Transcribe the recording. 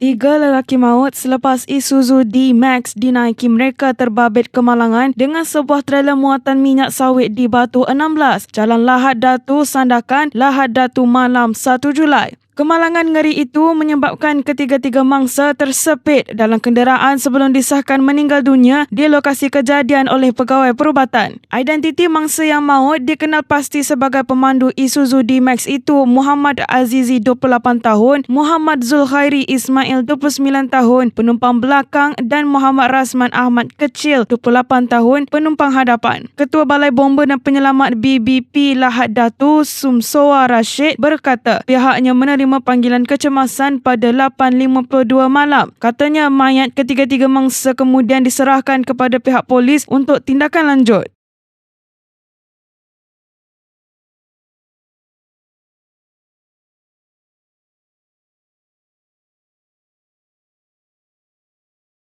Tiga lelaki maut selepas Isuzu D-Max dinaiki mereka terbabit kemalangan dengan sebuah trailer muatan minyak sawit di Batu 16, Jalan Lahad Datu, Sandakan, Lahad Datu Malam 1 Julai. Kemalangan ngeri itu menyebabkan ketiga-tiga mangsa tersepit dalam kenderaan sebelum disahkan meninggal dunia di lokasi kejadian oleh pegawai perubatan. Identiti mangsa yang maut dikenal pasti sebagai pemandu Isuzu D-Max itu Muhammad Azizi 28 tahun, Muhammad Zulkhairi Ismail 29 tahun, penumpang belakang dan Muhammad Rasman Ahmad Kecil 28 tahun, penumpang hadapan. Ketua Balai Bomba dan Penyelamat BBP Lahad Datu Sumsoa Rashid berkata pihaknya menerima menerima panggilan kecemasan pada 8.52 malam. Katanya mayat ketiga-tiga mangsa kemudian diserahkan kepada pihak polis untuk tindakan lanjut.